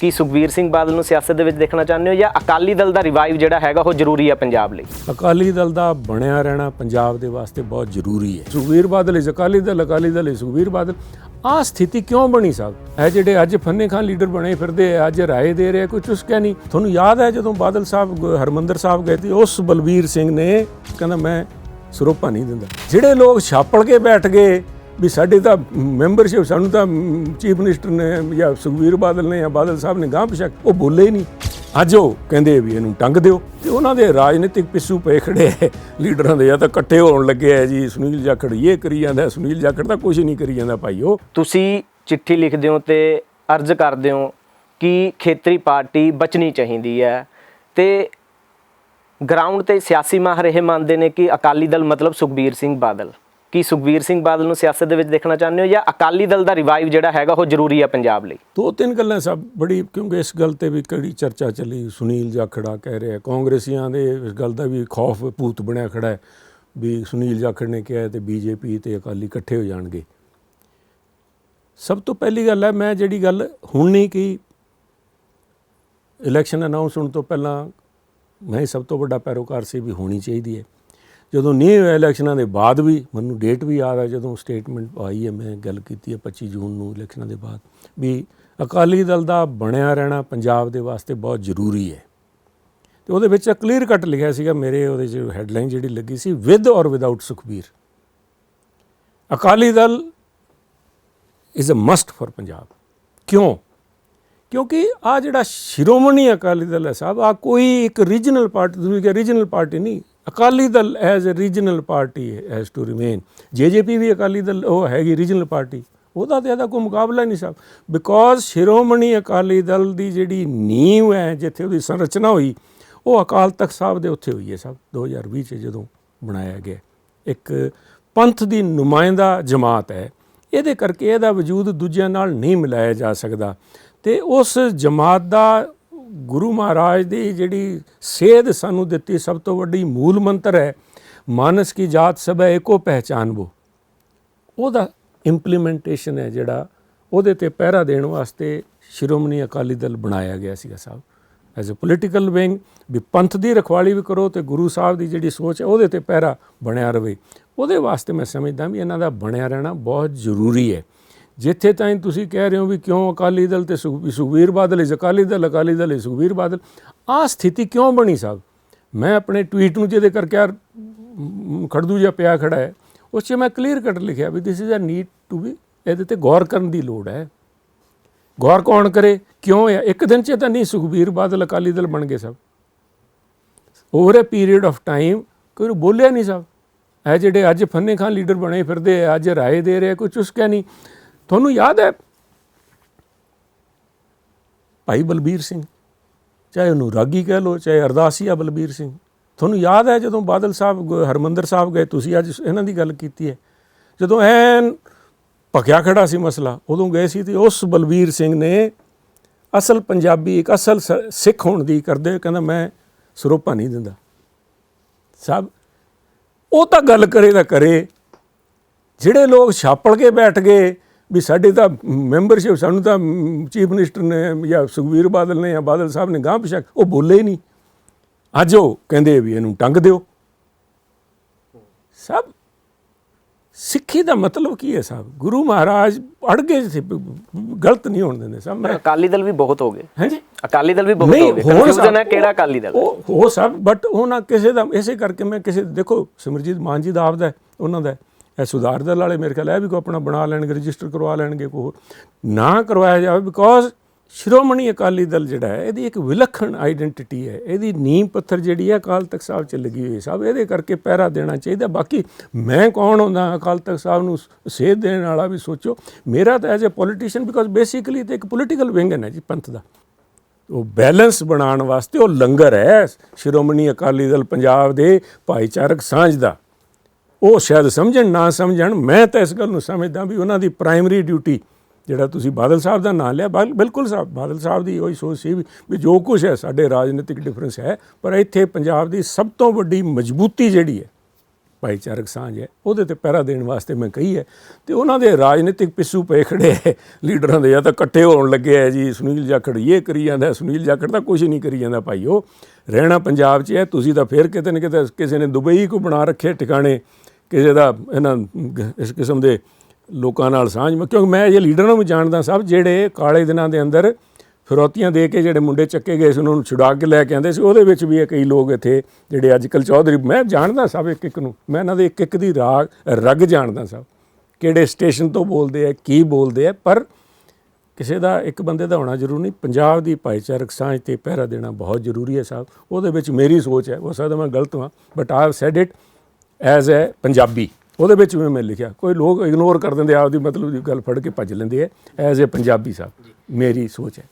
ਕੀ ਸੁਖਬੀਰ ਸਿੰਘ ਬਾਦਲ ਨੂੰ ਸਿਆਸਤ ਦੇ ਵਿੱਚ ਦੇਖਣਾ ਚਾਹੁੰਦੇ ਹੋ ਜਾਂ ਅਕਾਲੀ ਦਲ ਦਾ ਰਿਵਾਈਵ ਜਿਹੜਾ ਹੈਗਾ ਉਹ ਜ਼ਰੂਰੀ ਹੈ ਪੰਜਾਬ ਲਈ? ਅਕਾਲੀ ਦਲ ਦਾ ਬਣਿਆ ਰਹਿਣਾ ਪੰਜਾਬ ਦੇ ਵਾਸਤੇ ਬਹੁਤ ਜ਼ਰੂਰੀ ਹੈ। ਸੁਖਬੀਰ ਬਾਦਲ ਇਸ ਅਕਾਲੀ ਦਲ ਅਕਾਲੀ ਦਲ ਇਸ ਸੁਖਬੀਰ ਬਾਦਲ। ਆਹ ਸਥਿਤੀ ਕਿਉਂ ਬਣੀ ਸਾਹਿਬ ਇਹ ਜਿਹੜੇ ਅੱਜ ਫੰਨੇ ਖਾਨ ਲੀਡਰ ਬਣੇ ਫਿਰਦੇ ਆ, ਅੱਜ ਰਾਏ ਦੇ ਰਹੇ ਕੋਈ ਉਸ ਨਹੀਂ। ਤੁਹਾਨੂੰ ਯਾਦ ਹੈ ਜਦੋਂ ਬਾਦਲ ਸਾਹਿਬ, ਗ- ਹਰਮੰਦਰ ਸਾਹਿਬ ਗਏ ਸੀ, ਉਸ ਬਲਬੀਰ ਸਿੰਘ ਨੇ, ਕਹਿੰਦਾ ਮੈਂ ਸਰੋਪਾ ਨਹੀਂ ਦਿੰਦਾ। ਜਿਹੜੇ ਲੋਕ ਛਾਪੜ ਕੇ ਬੈਠ ਗਏ ਵੀ ਸਾਡੇ ਤਾਂ ਮੈਂਬਰਸ਼ਿਪ ਸਾਨੂੰ ਤਾਂ ਚੀਫ ਮਿਨਿਸਟਰ ਨੇ ਜਾਂ ਸੁਖਬੀਰ ਬਾਦਲ ਨੇ ਜਾਂ ਬਾਦਲ ਸਾਹਿਬ ਨੇ ਗਾਂਹ ਪਿਛਾ ਉਹ ਬੋਲੇ ਹੀ ਨਹੀਂ। ਅੱਜ ਉਹ ਕਹਿੰਦੇ ਵੀ ਇਹਨੂੰ ਟੰਗ ਦਿਓ। ਤੇ ਉਹਨਾਂ ਦੇ ਰਾਜਨੀਤਿਕ ਪਿੱਸੂ ਪਏ ਖੜੇ ਲੀਡਰਾਂ ਦੇ, ਜਾਂ ਤਾਂ ਇਕੱਠੇ ਹੋਣ ਲੱਗੇ ਆ ਜੀ, ਸੁਨੀਲ ਜਾਖੜ ਇਹ ਕਰੀ ਜਾਂਦਾ, ਸੁਨੀਲ ਜਾਖੜ ਤਾਂ ਕੁਝ ਨਹੀਂ ਕਰੀ ਜਾਂਦਾ ਭਾਈ ਉਹ। ਤੁਸੀਂ ਚਿੱਠੀ ਲਿਖਦੇ ਹੋ ਤੇ ਅਰਜ਼ ਕਰਦੇ ਹੋ ਕਿ ਖੇਤਰੀ ਪਾਰਟੀ ਬਚਣੀ ਚਾਹੀਦੀ ਹੈ। ਤੇ ਗਰਾਊਂਡ ਤੇ ਸਿਆਸੀ ਮਾਹਰ ਇਹ ਮੰਨਦੇ ਨੇ ਕਿ ਅਕਾਲੀ ਦਲ ਮਤਲਬ ਸੁਖਬੀਰ ਸਿੰਘ ਬਾਦਲ। ਕੀ ਸੁਖਬੀਰ ਸਿੰਘ ਬਾਦਲ ਨੂੰ ਸਿਆਸਤ ਦੇ ਵਿੱਚ ਦੇਖਣਾ ਚਾਹੁੰਦੇ ਹੋ ਜਾਂ ਅਕਾਲੀ ਦਲ ਦਾ ਰਿਵਾਈਵ ਜਿਹੜਾ ਹੈਗਾ ਉਹ ਜ਼ਰੂਰੀ ਹੈ ਪੰਜਾਬ ਲਈ? ਦੋ ਤਿੰਨ ਗੱਲਾਂ ਸਭ ਬੜੀ, ਕਿਉਂਕਿ ਇਸ ਗੱਲ ਤੇ ਵੀ ਕੜੀ ਚਰਚਾ ਚੱਲੀ, ਸੁਨੀਲ ਜਾਖੜਾ ਕਹਿ ਰਿਹਾ, ਕਾਂਗਰਸੀਆਂ ਦੇ ਇਸ ਗੱਲ ਦਾ ਵੀ ਖੌਫ ਭੂਤ ਬਣਿਆ ਖੜਾ ਹੈ ਵੀ ਸੁਨੀਲ ਜਾਖੜ ਨੇ ਕਿਹਾ ਤੇ ਬੀਜੇਪੀ ਤੇ ਅਕਾਲੀ ਇਕੱਠੇ ਹੋ ਜਾਣਗੇ। ਸਭ ਤੋਂ ਪਹਿਲੀ ਗੱਲ ਹੈ, ਮੈਂ ਜਿਹੜੀ ਗੱਲ ਹੁਣ ਨਹੀਂ ਕੀ ਇਲੈਕਸ਼ਨ ਅਨਾਉਂਸ ਹੋਣ ਤੋਂ ਪਹਿਲਾਂ ਮੈਂ ਸਭ ਤੋਂ ਵੱਡਾ ਪੈਰੋਕਾਰ ਸੀ ਵੀ ਹੋਣੀ ਚਾਹੀਦੀ ਹੈ। ਜਦੋਂ ਨਹੀਂ ਹੋਇਆ ਇਲੈਕਸ਼ਨਾਂ ਦੇ ਬਾਅਦ ਵੀ, ਮੈਨੂੰ ਡੇਟ ਵੀ ਯਾਦ ਹੈ ਜਦੋਂ ਸਟੇਟਮੈਂਟ ਆਈ ਹੈ, ਮੈਂ ਗੱਲ ਕੀਤੀ ਹੈ 25 ਜੂਨ ਨੂੰ ਇਲੈਕਸ਼ਨਾਂ ਦੇ ਬਾਅਦ, ਵੀ ਅਕਾਲੀ ਦਲ ਦਾ ਬਣਿਆ ਰਹਿਣਾ ਪੰਜਾਬ ਦੇ ਵਾਸਤੇ ਬਹੁਤ ਜ਼ਰੂਰੀ ਹੈ। ਤੇ ਉਹਦੇ ਵਿੱਚ ਕਲੀਅਰ ਕੱਟ ਲਿਖਿਆ ਸੀਗਾ, ਮੇਰੇ ਉਹਦੇ ਚ ਹੈਡਲਾਈਨ ਜਿਹੜੀ ਲੱਗੀ ਸੀ ਵਿਦ ਔਰ without Sukhbir. Akali Dal is a must for Punjab. ਕਿਉਂ? ਕਿਉਂਕਿ ਆ ਜਿਹੜਾ ਸ਼੍ਰੋਮਣੀ ਅਕਾਲੀ ਦਲ ਹੈ ਸਾਹਿਬ ਆ ਕੋਈ ਇੱਕ ਰੀਜਨਲ ਪਾਰਟੀ ਤੁਸੀਂ ਕਿ ਰੀਜਨਲ ਪਾਰਟੀ ਨਹੀਂ Akali Dal as a regional party has to remain JJP ਵੀ ਅਕਾਲੀ ਦਲ, ਉਹ ਹੈਗੀ ਰੀਜਨਲ ਪਾਰਟੀ ਉਹਦਾ ਤੇ ਇਹਦਾ ਕੋਈ ਮੁਕਾਬਲਾ ਨਹੀਂ ਸਾਹਿਬ ਬਿਕੋਜ਼ ਸ਼੍ਰੋਮਣੀ ਅਕਾਲੀ ਦਲ ਦੀ ਜਿਹੜੀ ਨੀਂਹ ਹੈ, ਜਿੱਥੇ ਉਹਦੀ ਸੰਰਚਨਾ ਹੋਈ, ਉਹ ਅਕਾਲ ਤਖਤ ਸਾਹਿਬ ਦੇ ਉੱਥੇ ਹੋਈ ਹੈ ਸਾਹਿਬ 2020 ਚ ਜਦੋਂ ਬਣਾਇਆ ਗਿਆ। ਇੱਕ ਪੰਥ ਦੀ ਨੁਮਾਇੰਦਾ ਜਮਾਤ ਹੈ। ਇਹਦੇ ਕਰਕੇ ਇਹਦਾ ਵਜੂਦ ਦੂਜਿਆਂ ਨਾਲ ਨਹੀਂ ਮਿਲਾਇਆ ਜਾ ਸਕਦਾ। ਤੇ ਉਸ ਜਮਾਤ ਦਾ ਗੁਰੂ ਮਹਾਰਾਜ ਦੀ ਜਿਹੜੀ ਸੇਧ ਸਾਨੂੰ ਦਿੱਤੀ ਸਭ ਤੋਂ ਵੱਡੀ ਮੂਲ ਮੰਤਰ ਹੈ, ਮਾਨਸ ਕੀ ਜਾਤ ਸਭ ਏਕੋ ਪਹਿਚਾਨਬੋ। ਉਹਦਾ ਇੰਪਲੀਮੈਂਟੇਸ਼ਨ ਹੈ ਜਿਹੜਾ, ਉਹਦੇ ਤੇ ਪਹਿਰਾ ਦੇਣ ਵਾਸਤੇ ਸ਼੍ਰੋਮਣੀ ਅਕਾਲੀ ਦਲ ਬਣਾਇਆ ਗਿਆ ਸੀਗਾ ਸਾਹਿਬ। ਐਜ਼ ਅ ਪੋਲੀਟੀਕਲ ਵਿੰਗ ਵੀ ਪੰਥ ਦੀ ਰਖਵਾਲੀ ਵੀ ਕਰੋ ਤੇ ਗੁਰੂ ਸਾਹਿਬ ਦੀ ਜਿਹੜੀ ਸੋਚ ਹੈ, ਉਹਦੇ ਤੇ ਪਹਿਰਾ ਬਣਿਆ ਰਵੇ। ਉਹਦੇ ਵਾਸਤੇ ਮੈਂ ਸਮਝਦਾ ਵੀ ਇਹਨਾਂ ਦਾ ਬਣਿਆ ਰਹਿਣਾ ਬਹੁਤ ਜ਼ਰੂਰੀ ਹੈ। ਜਿੱਥੇ ਤਾਈਂ ਤੁਸੀਂ ਕਹਿ ਰਹੇ ਹੋ ਵੀ ਕਿਉਂ ਅਕਾਲੀ ਦਲ ਤੇ ਸੁਖ- ਸੁਖਬੀਰ ਬਾਦਲ ਇਸ ਅਕਾਲੀ ਦਲ ਅਕਾਲੀ ਦਲ ਇਸ ਸੁਖਬੀਰ ਬਾਦਲ, ਆਹ ਸਥਿਤੀ ਕਿਉਂ ਬਣੀ ਸਾਹਿਬ? ਮੈਂ ਆਪਣੇ ਟਵੀਟ ਨੂੰ ਜਿਹਦੇ ਕਰਕੇ ਯਾਰ ਖੜਦੂ ਜਿਹਾ ਪਿਆ ਖੜਾ ਹੈ, ਉਸ 'ਚ ਮੈਂ ਕਲੀਅਰ ਕੱਟ ਲਿਖਿਆ ਵੀ this is a need to be ਇਹਦੇ ਤੇ ਗੌਰ ਕਰਨ ਦੀ ਲੋੜ ਹੈ। ਗੌਰ ਕੌਣ ਕਰੇ? ਕਿਉਂ ਹੈ? ਇੱਕ ਦਿਨ 'ਚ ਤਾਂ ਨਹੀਂ ਸੁਖਬੀਰ ਬਾਦਲ, ਅਕਾਲੀ ਦਲ ਬਣ ਗਏ ਸਭ। Over a period of time ਕੋਈ ਬੋਲਿਆ ਨਹੀਂ ਸਭ। ਇਹ ਜਿਹੜੇ ਅੱਜ ਫੰਨੇ ਖਾਨ ਲੀਡਰ ਬਣੇ ਫਿਰਦੇ ਆ, ਅੱਜ ਰਾਏ ਦੇ ਰਿਹਾ ਕੋਈ ਚੁਸਕਿਆ ਨਹੀਂ। ਤੁਹਾਨੂੰ ਯਾਦ ਹੈ? ਭਾਈ ਬਲਬੀਰ ਸਿੰਘ, ਚਾਹੇ ਉਹਨੂੰ ਰਾਗੀ ਕਹਿ ਲੋ ਚਾਹੇ ਅਰਦਾਸੀਆ ਬਲਬੀਰ ਸਿੰਘ, ਤੁਹਾਨੂੰ ਯਾਦ ਹੈ ਜਦੋਂ ਬਾਦਲ ਸਾਹਿਬ ਗ- ਹਰਮੰਦਰ ਸਾਹਿਬ ਗਏ? ਤੁਸੀਂ ਅੱਜ ਇਹਨਾਂ ਦੀ ਗੱਲ ਕੀਤੀ ਹੈ। ਜਦੋਂ ਐਨ ਭਖਿਆ ਖੜਾ ਸੀ ਮਸਲਾ, ਉਦੋਂ ਗਏ ਸੀ ਤੇ ਉਸ ਬਲਬੀਰ ਸਿੰਘ ਨੇ ਅਸਲ ਪੰਜਾਬੀ ਇੱਕ ਅਸਲ ਸ- ਸਿੱਖ ਹੋਣ ਦੀ ਕਰਦੇ ਕਹਿੰਦਾ, ਮੈਂ ਸਰੋਪਾ ਨਹੀਂ ਦਿੰਦਾ। ਸਭ ਉਹ ਤਾਂ ਗੱਲ ਕਰੇ ਤਾਂ ਕਰੇ, ਜਿਹੜੇ ਲੋਕ ਛਾਪੜ ਕੇ ਬੈਠ ਗਏ ਵੀ ਸਾਡੇ ਤਾਂ ਮੈਂਬਰਸ਼ਿਪ ਸਾਨੂੰ ਤਾਂ ਚੀਫ ਮਿਨਿਸਟਰ ਨੇ ਜਾਂ ਸੁਖਬੀਰ ਬਾਦਲ ਨੇ ਜਾਂ ਬਾਦਲ ਸਾਹਿਬ ਨੇ ਗਾਂਹ ਪਿਛਾ ਉਹ ਬੋਲੇ ਹੀ ਨਹੀਂ। ਅੱਜ ਉਹ ਕਹਿੰਦੇ ਵੀ ਇਹਨੂੰ ਟੰਗ ਦਿਓ। ਸਭ ਸਿੱਖੀ ਦਾ ਮਤਲਬ ਕੀ ਹੈ ਸਾਹਿਬ ਗੁਰੂ ਮਹਾਰਾਜ ਅੜ ਗਏ ਸੀ ਗਲਤ ਨਹੀਂ ਹੋਣ ਦਿੰਦੇ ਸਭ। ਮੈਂ ਅਕਾਲੀ ਦਲ ਵੀ ਬਹੁਤ ਹੋ ਗਏ। ਹਾਂਜੀ। ਅਕਾਲੀ ਦਲ ਵੀ ਬਹੁਤ ਹੋ ਗਏ। ਕਨਫਿਊਜ਼ਨ ਹੈ ਕਿਹੜਾ ਅਕਾਲੀ ਦਲ ਉਹ ਉਹ ਸਭ ਬਟ ਉਹ ਨਾ ਕਿਸੇ ਦਾ ਇਸੇ ਕਰਕੇ ਮੈਂ ਕਿਸੇ ਦੇਖੋ ਸਿਮਰਜੀਤ ਮਾਨ ਜੀ ਦਾ ਆਪਦਾ ਉਹਨਾਂ ਦਾ। ਇਹ ਸੁਧਾਰ ਦਲ ਵਾਲੇ ਮੇਰੇ ਖਿਆਲ ਇਹ ਵੀ ਕੋ ਆਪਣਾ ਬਣਾ ਲੈਣਗੇ, ਰਜਿਸਟਰ ਕਰਵਾ ਲੈਣਗੇ ਕੋ ਨਾ ਕਰਵਾਇਆ ਜਾਵੇ ਬਿਕੋਜ਼ ਸ਼੍ਰੋਮਣੀ ਅਕਾਲੀ ਦਲ ਜਿਹੜਾ ਹੈ, ਇਹਦੀ ਇੱਕ ਵਿਲੱਖਣ ਆਈਡੈਂਟੀਟੀ ਹੈ। ਇਹਦੀ ਨੀਂਹ ਪੱਥਰ ਜਿਹੜੀ ਹੈ ਅਕਾਲ ਤਖਤ ਸਾਹਿਬ 'ਚ ਲੱਗੀ ਹੋਈ ਸਭ। ਇਹਦੇ ਕਰਕੇ ਪਹਿਰਾ ਦੇਣਾ ਚਾਹੀਦਾ। ਬਾਕੀ ਮੈਂ ਕੌਣ ਹੁੰਦਾ ਅਕਾਲ ਤਖਤ ਸਾਹਿਬ ਨੂੰ ਸੇਧ ਦੇਣ ਵਾਲਾ ਵੀ ਸੋਚੋ। ਮੇਰਾ ਤਾਂ as a politician because basically ਤੇ ਇੱਕ ਪੋਲੀਟੀਕਲ ਵਿੰਗ ਹੈ ਨਾ ਜੀ, ਪੰਥ ਦਾ। ਉਹ ਬੈਲੈਂਸ ਬਣਾਉਣ ਵਾਸਤੇ ਉਹ ਲੰਗਰ ਹੈ ਸ਼੍ਰੋਮਣੀ ਅਕਾਲੀ ਦਲ ਪੰਜਾਬ ਦੇ ਭਾਈਚਾਰਕ ਸਾਂਝ ਦਾ। ਉਹ ਸ਼ਾਇਦ ਸਮਝਣ, ਨਾ ਸਮਝਣ, ਮੈਂ ਤਾਂ ਇਸ ਗੱਲ ਨੂੰ ਸਮਝਦਾ ਵੀ ਉਹਨਾਂ ਦੀ ਪ੍ਰਾਇਮਰੀ ਡਿਊਟੀ ਜਿਹੜਾ ਤੁਸੀਂ ਬਾਦਲ ਸਾਹਿਬ ਦਾ ਨਾਂ ਲਿਆ ਬਿਲ- ਬਿਲਕੁਲ ਸਾਹਿਬ ਬਾਦਲ ਸਾਹਿਬ ਦੀ ਉਹੀ ਸੋਚ ਸੀ ਵੀ ਵੀ ਜੋ ਕੁਝ ਹੈ, ਸਾਡੇ ਰਾਜਨੀਤਿਕ ਡਿਫਰੈਂਸ ਹੈ, ਪਰ ਇੱਥੇ ਪੰਜਾਬ ਦੀ ਸਭ ਤੋਂ ਵੱਡੀ ਮਜ਼ਬੂਤੀ ਜਿਹੜੀ ਹੈ ਭਾਈਚਾਰਕ ਸਾਂਝ ਹੈ। ਉਹਦੇ ਤੇ ਪਹਿਰਾ ਦੇਣ ਵਾਸਤੇ ਮੈਂ ਕਹੀ ਹੈ ਤੇ ਉਹਨਾਂ ਦੇ ਰਾਜਨੀਤਿਕ ਪਿੱਸੂ ਪਏ ਖੜੇ ਹੈ। ਲੀਡਰਾਂ ਦੇ ਜਾਂ ਤਾਂ ਇਕੱਠੇ ਹੋਣ ਲੱਗੇ ਹੈ ਜੀ, ਸੁਨੀਲ ਜਾਖੜ ਇਹ ਕਰੀ ਜਾਂਦਾ ਸੁਨੀਲ ਜਾਖੜ ਤਾਂ ਕੁਝ ਨਹੀਂ ਕਰੀ ਜਾਂਦਾ ਭਾਈਓ। ਰਹਿਣਾ ਪੰਜਾਬ 'ਚ ਹੈ, ਤੁਸੀਂ ਤਾਂ ਫਿਰ ਕਿਤੇ ਨਾ ਕਿਤੇ ਕਿਸੇ ਨੇ ਦੁਬਈ ਕੋ ਬਣਾ ਰੱਖੇ ਟਿਕਾਣੇ ਕਿਸੇ ਦਾ ਇਹਨਾਂ ਇਸ ਕਿਸਮ ਦੇ ਲੋਕਾਂ ਨਾਲ ਸਾਂਝ ਕਿਉਂਕਿ ਮੈਂ ਇਹ ਲੀਡਰਾਂ ਨੂੰ ਵੀ ਜਾਣਦਾ, ਸਭ ਜਿਹੜੇ ਕਾਲੇ ਦਿਨਾਂ ਦੇ ਅੰਦਰ ਫਿਰੌਤੀਆਂ ਦੇ ਕੇ ਜਿਹੜੇ ਮੁੰਡੇ ਚੱਕੇ ਗਏ ਸੀ, ਉਹਨਾਂ ਨੂੰ ਛੁਡਾ ਕੇ ਲੈ ਕੇ ਆਉਂਦੇ ਸੀ। ਉਹਦੇ ਵਿੱਚ ਵੀ ਇਹ ਕਈ ਲੋਕ ਇੱਥੇ ਜਿਹੜੇ ਅੱਜ ਕੱਲ੍ਹ ਚੌਧਰੀ, ਮੈਂ ਜਾਣਦਾ ਸਭ ਇੱਕ ਇੱਕ ਨੂੰ, ਮੈਂ ਇਹਨਾਂ ਦੇ ਇੱਕ ਇੱਕ ਦੀ ਰਾਗ, ਰਗ ਜਾਣਦਾ ਸਭ। ਕਿਹੜੇ ਸਟੇਸ਼ਨ ਤੋਂ ਬੋਲਦੇ ਆ, ਕੀ ਬੋਲਦੇ ਆ, ਪਰ ਕਿਸੇ ਦਾ ਇੱਕ ਬੰਦੇ ਦਾ ਹੋਣਾ ਜ਼ਰੂਰੀ ਨਹੀਂ। ਪੰਜਾਬ ਦੀ ਭਾਈਚਾਰਕ ਸਾਂਝ ਤੇ ਪਹਿਰਾ ਦੇਣਾ ਬਹੁਤ ਜ਼ਰੂਰੀ ਹੈ ਸਾਹਿਬ ਉਹਦੇ ਵਿੱਚ ਮੇਰੀ ਸੋਚ ਹੈ, ਹੋ ਸਕਦਾ ਮੈਂ ਗਲਤ ਹਾਂ but I have said it as a Punjabi. ਉਹਦੇ ਵਿੱਚ ਵੀ ਮੈਂ ਲਿਖਿਆ, ਕੋਈ ਲੋਕ ਇਗਨੋਰ ਕਰ ਦਿੰਦੇ, ਆਪਦੀ ਮਤਲਬ ਦੀ ਗੱਲ ਫੜ ਕੇ ਭੱਜ ਲੈਂਦੇ ਆ ਐਜ਼ ਅ ਪੰਜਾਬੀ ਸਾਹਿਬ ਮੇਰੀ ਸੋਚ ਹੈ।